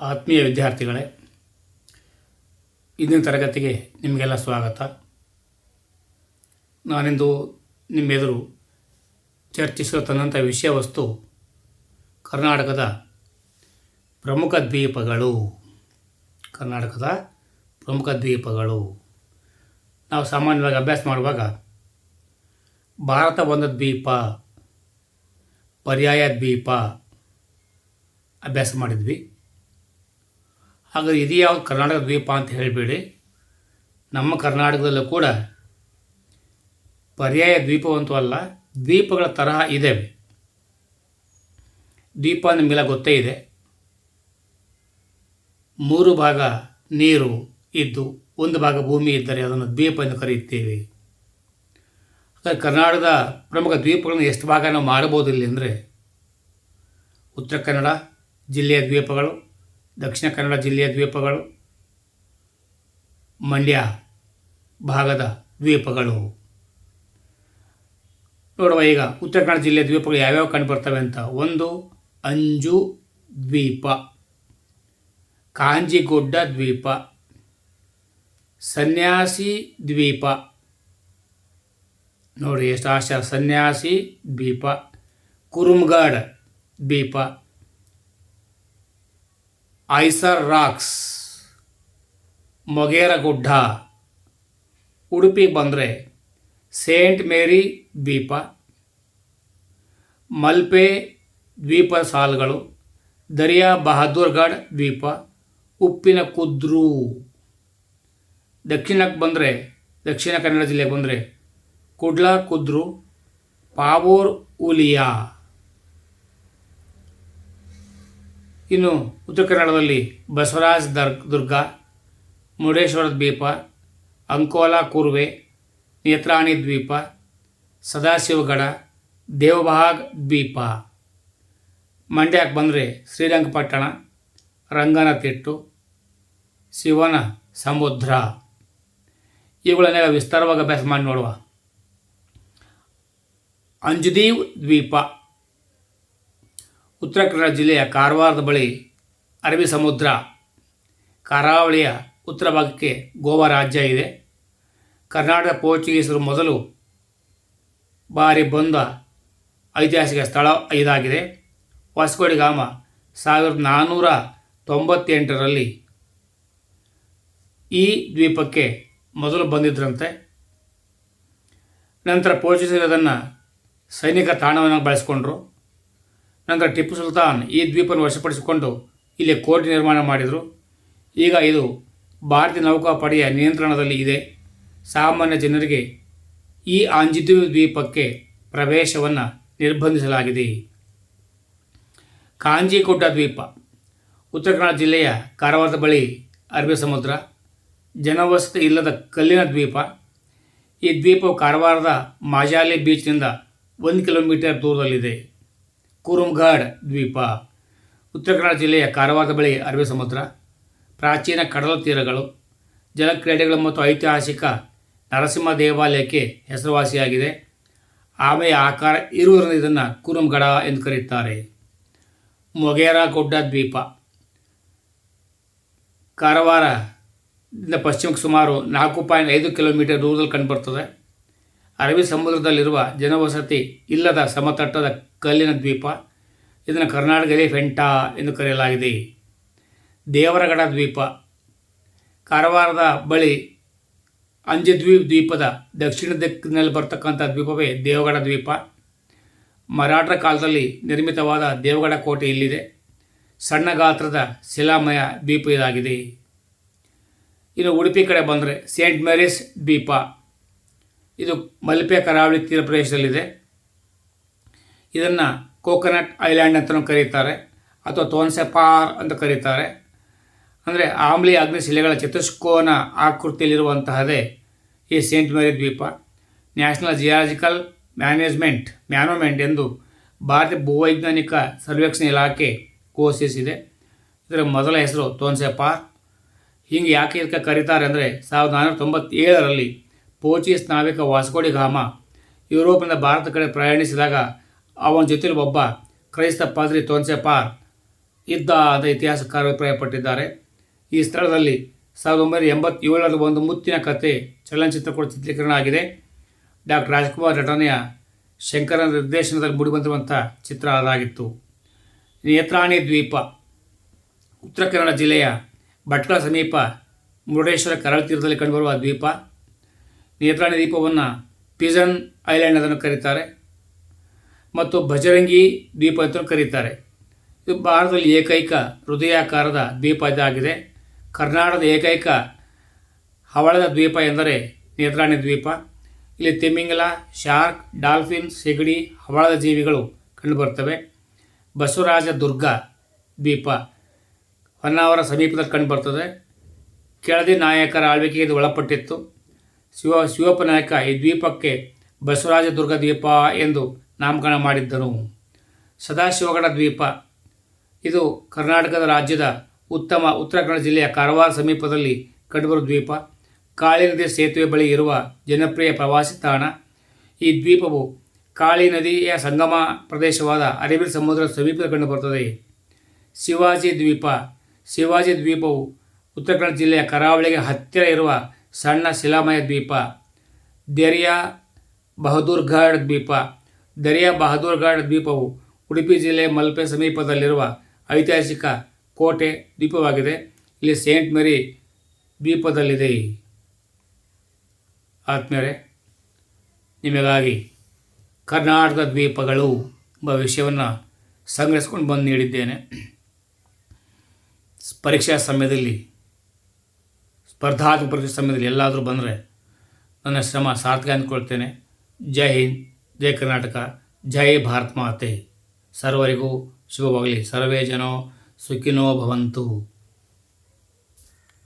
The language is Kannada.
ಆತ್ಮೀಯ ವಿದ್ಯಾರ್ಥಿಗಳೇ, ಇಂದಿನ ತರಗತಿಗೆ ನಿಮಗೆಲ್ಲ ಸ್ವಾಗತ. ನಾನಿಂದು ನಿಮ್ಮೆದುರು ಚರ್ಚಿಸಲು ತಂದಂಥ ವಿಷಯ ವಸ್ತು, ಕರ್ನಾಟಕದ ಪ್ರಮುಖ ದ್ವೀಪಗಳು. ಕರ್ನಾಟಕದ ಪ್ರಮುಖ ದ್ವೀಪಗಳು. ನಾವು ಸಾಮಾನ್ಯವಾಗಿ ಅಭ್ಯಾಸ ಮಾಡುವಾಗ, ಭಾರತ ಒಂದು ದ್ವೀಪ, ಪರ್ಯಾಯ ದ್ವೀಪ ಅಭ್ಯಾಸ ಮಾಡಿದ್ವಿ. ಹಾಗಾದ್ರೆ ಇದು ಯಾವ ಕರ್ನಾಟಕ ದ್ವೀಪ ಅಂತ ಹೇಳಬೇಡಿ. ನಮ್ಮ ಕರ್ನಾಟಕದಲ್ಲೂ ಕೂಡ ಪರ್ಯಾಯ ದ್ವೀಪವಂತೂ ಅಲ್ಲ, ದ್ವೀಪಗಳ ತರಹ ಇದ್ದಾವೆ ದ್ವೀಪ ನಿಮಗೆಲ್ಲ ಗೊತ್ತೇ ಇದೆ. ಮೂರು ಭಾಗ ನೀರು ಇದ್ದು ಒಂದು ಭಾಗ ಭೂಮಿ ಇದ್ದರೆ ಅದನ್ನು ದ್ವೀಪ ಎಂದು ಕರೆಯುತ್ತೇವೆ. ಕರ್ನಾಟಕದ ಪ್ರಮುಖ ದ್ವೀಪಗಳನ್ನು ಎಷ್ಟು ಭಾಗ ನಾವು ಮಾಡಬಹುದು ಇಲ್ಲಿ ಅಂದರೆ ಉತ್ತರ ಕನ್ನಡ, ಜಿಲ್ಲೆಯ ದ್ವೀಪಗಳು ದಕ್ಷಿಣ ಕನ್ನಡ ಜಿಲ್ಲೆಯ ದ್ವೀಪಗಳು, ಮಂಡ್ಯ ಭಾಗದ ದ್ವೀಪಗಳು. ನೋಡುವ ಈಗ ಉತ್ತರ ಕನ್ನಡ ಜಿಲ್ಲೆಯ ದ್ವೀಪಗಳು ಯಾವ್ಯಾವ ಕಂಡು ಬರ್ತವೆ ಅಂತ. ಒಂದು, ಅಂಜು ದ್ವೀಪ. ಕಾಂಜಿಗುಡ್ಡ ದ್ವೀಪ. ಸನ್ಯಾಸಿ ದ್ವೀಪ. ನೋಡಿ ಎಷ್ಟು ಸನ್ಯಾಸಿ ದ್ವೀಪ. ಕುರುಮ್ಗಢ ದ್ವೀಪ. ಐಸರ್ ರಾಕ್ಸ್, ಮೊಗೇರಗುಡ್ಡ, ಉಡುಪಿಗೆ ಬಂದರೆ ಸೇಂಟ್ ಮೇರಿ ದ್ವೀಪ, ಮಲ್ಪೆ ದ್ವೀಪ ಸಾಲುಗಳು, ದರಿಯಾ ಬಹದ್ದೂರ್ಗಢ್ ದ್ವೀಪ, ಉಪ್ಪಿನ ಕುದ್ರು. ದಕ್ಷಿಣಕ್ಕೆ ಬಂದರೆ, ದಕ್ಷಿಣ ಕನ್ನಡ ಜಿಲ್ಲೆಗೆ ಬಂದರೆ ಕುಡ್ಲಾ ಕುದ್ರು, ಪಾವೂರ್ ಉಲಿಯಾ. ಇನ್ನು ಉತ್ತರ ಕನ್ನಡದಲ್ಲಿ ಬಸವರಾಜ್ ದರ್, ದುರ್ಗ ಮುರುಡೇಶ್ವರ ದ್ವೀಪ, ಅಂಕೋಲಾ ಕೂರ್ವೆ, ನೇತ್ರಾಣಿ ದ್ವೀಪ, ಸದಾಶಿವಗಡ ದೇವಭಾಗ್ ದ್ವೀಪ. ಮಂಡ್ಯಕ್ಕೆ ಬಂದರೆ ಶ್ರೀರಂಗಪಟ್ಟಣ, ರಂಗನತಿಟ್ಟು, ಶಿವನ ಸಮುದ್ರ. ಇವುಗಳನ್ನೆಲ್ಲ ವಿಸ್ತಾರವಾಗಿ ಅಭ್ಯಾಸ ಮಾಡಿ ನೋಡುವ. ಅಂಜುದೀವ್ ದ್ವೀಪ. ಉತ್ತರ ಕನ್ನಡ ಜಿಲ್ಲೆಯ ಕಾರವಾರದ ಬಳಿ ಅರಬ್ಬಿ ಸಮುದ್ರ, ಕರಾವಳಿಯ ಉತ್ತರ ಭಾಗಕ್ಕೆ ಗೋವಾ ರಾಜ್ಯ ಇದೆ. ಕರ್ನಾಟಕ ಪೋರ್ಚುಗೀಸರು ಮೊದಲು ಬಾರಿ ಬಂದ ಐತಿಹಾಸಿಕ ಸ್ಥಳ ಇದಾಗಿದೆ. ವಾಸ್ಕೋಡಿ ಗಾಮ ಸಾವಿರದ ನಾನ್ನೂರ ತೊಂಬತ್ತೆಂಟರಲ್ಲಿ ಈ ದ್ವೀಪಕ್ಕೆ ಮೊದಲು ಬಂದಿದ್ದರಂತೆ ನಂತರ ಪೋರ್ಚುಗೀಸರು ಅದನ್ನು ಸೈನಿಕ ತಾಣವನ್ನು ಬಳಸಿಕೊಂಡ್ರು. ನಂತರ ಟಿಪ್ಪು ಸುಲ್ತಾನ್ ಈ ದ್ವೀಪವನ್ನು ವಶಪಡಿಸಿಕೊಂಡು ಇಲ್ಲಿ ಕೋಟೆ ನಿರ್ಮಾಣ ಮಾಡಿದರು. ಈಗ ಇದು ಭಾರತೀಯ ನೌಕಾಪಡೆಯ ನಿಯಂತ್ರಣದಲ್ಲಿ ಇದೆ. ಸಾಮಾನ್ಯ ಜನರಿಗೆ ಈ ಆಂಜಿದ್ವೀಪ ದ್ವೀಪಕ್ಕೆ ಪ್ರವೇಶವನ್ನು ನಿರ್ಬಂಧಿಸಲಾಗಿದೆ. ಕಾಂಜಿಕೋಟ ದ್ವೀಪ ಉತ್ತರ ಕನ್ನಡ ಜಿಲ್ಲೆಯ ಕಾರವಾರದ ಬಳಿ ಅರಬ್ಬಿ ಸಮುದ್ರ, ಜನವಸತಿ ಇಲ್ಲದ ಕಲ್ಲಿನ ದ್ವೀಪ. ಈ ದ್ವೀಪವು ಕಾರವಾರದ ಮಾಜಾಲಿ ಬೀಚ್ನಿಂದ ಒಂದು ಕಿಲೋಮೀಟರ್ ದೂರದಲ್ಲಿದೆ. ಕುರುಮ್ಘಾಡ್ ದ್ವೀಪ. ಉತ್ತರ ಕನ್ನಡ ಜಿಲ್ಲೆಯ ಕಾರವಾರದ ಬಳಿ ಅರಬ್ಬಿ ಸಮುದ್ರ, ಪ್ರಾಚೀನ ಕಡಲ ತೀರಗಳು, ಜಲಕ್ರೀಡೆಗಳು ಮತ್ತು ಐತಿಹಾಸಿಕ ನರಸಿಂಹ ದೇವಾಲಯಕ್ಕೆ ಹೆಸರುವಾಸಿಯಾಗಿದೆ. ಆಮೆಯ ಆಕಾರ ಇರುವುದರಿಂದ ಇದನ್ನು ಕುರುಂಗಡ ಎಂದು ಕರೆಯುತ್ತಾರೆ ಮೊಗೇರಾ ಗುಡ್ಡ ದ್ವೀಪ. ಕಾರವಾರದಿಂದ ಪಶ್ಚಿಮಕ್ಕೆ ಸುಮಾರು ನಾಲ್ಕು ಪಾಯಿಂಟ್ ಐದು ಕಿಲೋಮೀಟರ್ ದೂರದಲ್ಲಿ ಕಂಡುಬರ್ತದೆ. ಅರಬ್ಬಿ ಸಮುದ್ರದಲ್ಲಿರುವ ಜನವಸತಿ ಇಲ್ಲದ ಸಮತಟ್ಟದ ಕಲ್ಲಿನ ದ್ವೀಪ, ಇದನ್ನು ಕರ್ನಾಟಕದಲ್ಲಿ ಫೆಂಟಾ ಎಂದು ಕರೆಯಲಾಗಿದೆ. ದೇವರಗಡ ದ್ವೀಪ, ಕಾರವಾರದ ಬಳಿ ಅಂಜದ್ವೀಪ್ ದ್ವೀಪದ ದಕ್ಷಿಣ ದಿಕ್ಕಿನಲ್ಲಿ ಬರ್ತಕ್ಕಂಥ ದ್ವೀಪವೇ ದೇವಗಡ ದ್ವೀಪ. ಮರಾಠರ ಕಾಲದಲ್ಲಿ ನಿರ್ಮಿತವಾದ ದೇವಗಡ ಕೋಟೆ ಇಲ್ಲಿದೆ. ಸಣ್ಣ ಗಾತ್ರದ ಶಿಲಾಮಯ ದ್ವೀಪ ಇದಾಗಿದೆ. ಇನ್ನು ಉಡುಪಿ ಕಡೆ ಬಂದರೆ ಸೇಂಟ್ ಮೇರಿಸ್ ದ್ವೀಪ. ಇದು ಮಲ್ಪೆ ಕರಾವಳಿ ತೀರ ಪ್ರದೇಶದಲ್ಲಿದೆ. ಇದನ್ನು ಕೋಕೋನಟ್ ಐಲ್ಯಾಂಡ್ ಅಂತಲೂ ಕರೀತಾರೆ. ಅಥವಾ ತೋನ್ಸೆಪಾರ್ ಅಂತ ಕರೀತಾರೆ. ಅಂದರೆ ಆಮ್ಲಿ ಅಗ್ನಿ ಶಿಲೆಗಳ ಚತುಷ್ಕೋನ ಆಕೃತಿಯಲ್ಲಿರುವಂತಹದೇ ಈ ಸೇಂಟ್ ಮೇರಿ ದ್ವೀಪ. ನ್ಯಾಷನಲ್ ಜಿಯಾಲಜಿಕಲ್ ಮ್ಯಾನೇಜ್ಮೆಂಟ್, ಮ್ಯಾನೋಮೆಂಟ್ ಎಂದು ಭಾರತೀಯ ಭೂವೈಜ್ಞಾನಿಕ ಸರ್ವೇಕ್ಷಣೆ ಇಲಾಖೆ ಘೋಷಿಸಿದೆ. ಇದರ ಮೊದಲ ಹೆಸರು ತೋನ್ಸೆಪಾರ್. ಹಿಂಗೆ ಯಾಕೆ ಇದಕ್ಕೆ ಕರೀತಾರೆ ಅಂದರೆ ಸಾವಿರದ ನಾನ್ನೂರ ತೊಂಬತ್ತೇಳರಲ್ಲಿ ಪೋರ್ಚುಗೀಸ್ ನಾವಿಕ ವಾಸ್ಕೋಡಿ ಗಾಮ ಯುರೋಪಿನಿಂದ ಭಾರತ ಕಡೆ ಪ್ರಯಾಣಿಸಿದಾಗ ಅವನ ಜೊತೆಲಿ ಒಬ್ಬ ಕ್ರೈಸ್ತ ಪಾದ್ರಿ ತೋನ್ಸೆಪಾರ್ ಇದ್ದ ಅಂತ ಇತಿಹಾಸಕಾರ ಅಭಿಪ್ರಾಯಪಟ್ಟಿದ್ದಾರೆ ಈ ಸ್ಥಳದಲ್ಲಿ ಸಾವಿರದ ಒಂಬೈನೂರ ಎಂಬತ್ತೇಳರಲ್ಲಿ ಒಂದು ಮುತ್ತಿನ ಕತೆ ಚಲನಚಿತ್ರ ಕೂಡ ಚಿತ್ರೀಕರಣ ಆಗಿದೆ. ಡಾಕ್ಟರ್ ರಾಜ್ಕುಮಾರ್ ನಟನೆಯ ಶಂಕರ ನಿರ್ದೇಶನದಲ್ಲಿ ಮೂಡಿಬಂದಿರುವಂಥ ಚಿತ್ರ ಅದಾಗಿತ್ತು. ನೇತ್ರಾಣಿ ದ್ವೀಪ, ಉತ್ತರ ಕನ್ನಡ ಜಿಲ್ಲೆಯ ಭಟ್ಕಳ ಸಮೀಪ ಮುರುಡೇಶ್ವರ ಕರಳ ತೀರದಲ್ಲಿ ಕಂಡುಬರುವ ದ್ವೀಪ. ನೇತ್ರಾಣಿ ದ್ವೀಪವನ್ನು ಪಿಜನ್ ಐಲ್ಯಾಂಡ್ ಅದನ್ನು ಕರೀತಾರೆ. ಮತ್ತು ಭಜರಂಗಿ ದ್ವೀಪ ಅಂತ ಕರೀತಾರೆ. ಇದು ಭಾರತದಲ್ಲಿ ಏಕೈಕ ಹೃದಯಾಕಾರದ ದ್ವೀಪ ಇದಾಗಿದೆ. ಕರ್ನಾಟಕದ ಏಕೈಕ ಹವಳದ ದ್ವೀಪ ಎಂದರೆ ನೇತ್ರಾಣಿ ದ್ವೀಪ ಇಲ್ಲಿ ತಿಮಿಂಗಲ, ಶಾರ್ಕ್, ಡಾಲ್ಫಿನ್, ಸಿಗಡಿ, ಹವಳದ ಜೀವಿಗಳು ಕಂಡುಬರ್ತವೆ. ಬಸವರಾಜ ದುರ್ಗ ದ್ವೀಪ ಹೊನ್ನಾವರ ಸಮೀಪದಲ್ಲಿ ಕಂಡುಬರ್ತದೆ. ಕೆಳದಿ ನಾಯಕರ ಆಳ್ವಿಕೆಗೆ ಇದು ಒಳಪಟ್ಟಿತ್ತು. ಶಿವ ಶಿವಪ್ಪ ನಾಯಕ ಈ ದ್ವೀಪಕ್ಕೆ ಬಸವರಾಜ ದುರ್ಗ ದ್ವೀಪ ಎಂದು ನಾಮಕರಣ ಮಾಡಿದ್ದರು. ಸದಾಶಿವಗಡ ದ್ವೀಪ. ಇದು ಕರ್ನಾಟಕದ ರಾಜ್ಯದ ಉತ್ತಮ ಉತ್ತರ ಕನ್ನಡ ಜಿಲ್ಲೆಯ ಕಾರವಾರ ಸಮೀಪದಲ್ಲಿ ಕಂಡುಬರುವ ದ್ವೀಪ. ಕಾಳಿ ನದಿ ಸೇತುವೆ ಬಳಿ ಇರುವ ಜನಪ್ರಿಯ ಪ್ರವಾಸಿ ತಾಣ. ಈ ದ್ವೀಪವು ಕಾಳಿ ನದಿಯ ಸಂಗಮ ಪ್ರದೇಶವಾದ ಅರೇಬಿಯನ್ ಸಮುದ್ರ ಸಮೀಪದಲ್ಲಿ ಕಂಡುಬರುತ್ತದೆ ಶಿವಾಜಿ ದ್ವೀಪ. ಶಿವಾಜಿ ದ್ವೀಪವು ಉತ್ತರ ಕನ್ನಡ ಜಿಲ್ಲೆಯ ಕರಾವಳಿಗೆ ಹತ್ತಿರ ಇರುವ ಸಣ್ಣ ಶಿಲಾಮಯ ದ್ವೀಪ, ದೆರಿಯಾ ಬಹದ್ದೂರ್ಗಢ್ ದ್ವೀಪ. ದರಿಯಾ ಬಹದ್ದೂರ್ಗಢ್ ದ್ವೀಪವು ಉಡುಪಿ ಜಿಲ್ಲೆ ಮಲ್ಪೆ ಸಮೀಪದಲ್ಲಿರುವ ಐತಿಹಾಸಿಕ ಕೋಟೆ ದ್ವೀಪವಾಗಿದೆ. ಇಲ್ಲಿ ಸೇಂಟ್ ಮೇರಿ ದ್ವೀಪದಲ್ಲಿದೆ. ಆತ್ಮೀಯರೇ, ನಿಮಗಾಗಿ ಕರ್ನಾಟಕ ದ್ವೀಪಗಳು ಎಂಬ ವಿಷಯವನ್ನು ಸಂಗ್ರಹಿಸ್ಕೊಂಡು ಬಂದು ನೀಡಿದ್ದೇನೆ. ಪರೀಕ್ಷಾ ಸಮಯದಲ್ಲಿ ಸ್ಪರ್ಧಾತ್ಮಕ ಪರೀಕ್ಷೆ ಸಮಯದಲ್ಲಿ ಎಲ್ಲಾದರೂ ಬಂದರೆ ನನ್ನ ಶ್ರಮ ಸಾರ್ಥಕ ಅಂದ್ಕೊಳ್ತೇನೆ. ಜೈ ಹಿಂದ್, ಜೈ ಕರ್ನಾಟಕ, ಜೈ ಭಾರತ್ ಮಾತೆ. ಸರ್ವರಿಗೂ ಶುಭವಾಗಲಿ. ಸರ್ವೇ ಜನೋ ಸುಖಿನೋ ಭವಂತು.